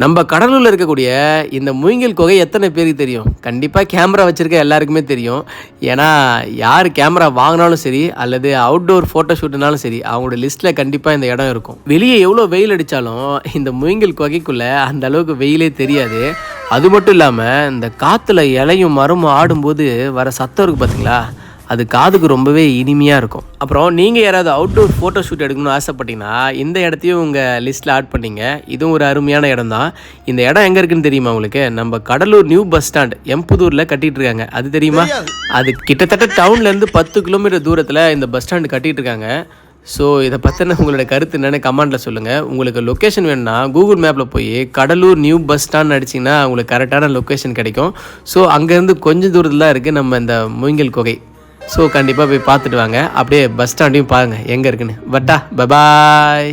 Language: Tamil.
நம்ம கடலூரில் இருக்கக்கூடிய இந்த மூங்கில் குகை எத்தனை பேருக்கு தெரியும்? கண்டிப்பாக கேமரா வச்சுருக்க எல்லாருக்குமே தெரியும். ஏன்னா யார் கேமரா வாங்கினாலும் சரி அல்லது அவுட்டோர் ஃபோட்டோ ஷூட்னாலும் சரி அவங்களோட லிஸ்ட்டில் கண்டிப்பாக இந்த இடம் இருக்கும். வெளியே எவ்வளோ வெயில் அடித்தாலும் இந்த மூங்கில் குகைக்குள்ளே அந்த அளவுக்கு வெயிலே தெரியாது. அது மட்டும் இல்லாமல் இந்த காற்றுல இலையும் மரமும் ஆடும்போது வர சத்தம் இருக்குது பார்த்தீங்களா அது காதுக்கு ரொம்பவே இனிமையாக இருக்கும். அப்புறம் நீங்கள் யாராவது அவுட்டோர் ஃபோட்டோ ஷூட் எடுக்கணும்னு ஆசைப்பட்டீங்கன்னா இந்த இடத்தையும் உங்கள் லிஸ்ட்டில் ஆட் பண்ணீங்க. இதுவும் ஒரு அருமையான இடம் தான் இந்த இடம் எங்கே இருக்குன்னு தெரியுமா உங்களுக்கு? நம்ம கடலூர் நியூ பஸ் ஸ்டாண்ட் எம்புதூரில் கட்டிட்டு இருக்காங்க அது தெரியுமா? அது கிட்டத்தட்ட டவுன்லேருந்து பத்து கிலோமீட்டர் தூரத்தில் இந்த பஸ் ஸ்டாண்டு கட்டிட்டு இருக்காங்க ஸோ இதை பற்றின உங்களோட கருத்து என்னென்னு கமெண்ட்டில் சொல்லுங்கள் உங்களுக்கு லொக்கேஷன் வேணும்னா கூகுள் மேப்பில் போய் கடலூர் நியூ பஸ் ஸ்டாண்ட் அடிச்சிங்கன்னா உங்களுக்கு கரெக்டான லொக்கேஷன் கிடைக்கும். ஸோ அங்கேருந்து கொஞ்சம் தூரத்தில் தான் இருக்குது நம்ம இந்த மூங்கில் குகை. ஸோ கண்டிப்பாக போய் பார்த்துட்டு வாங்க. அப்படியே பஸ் ஸ்டாண்டையும் பாருங்கள் எங்கே இருக்குன்னு. பட்டா பபாய்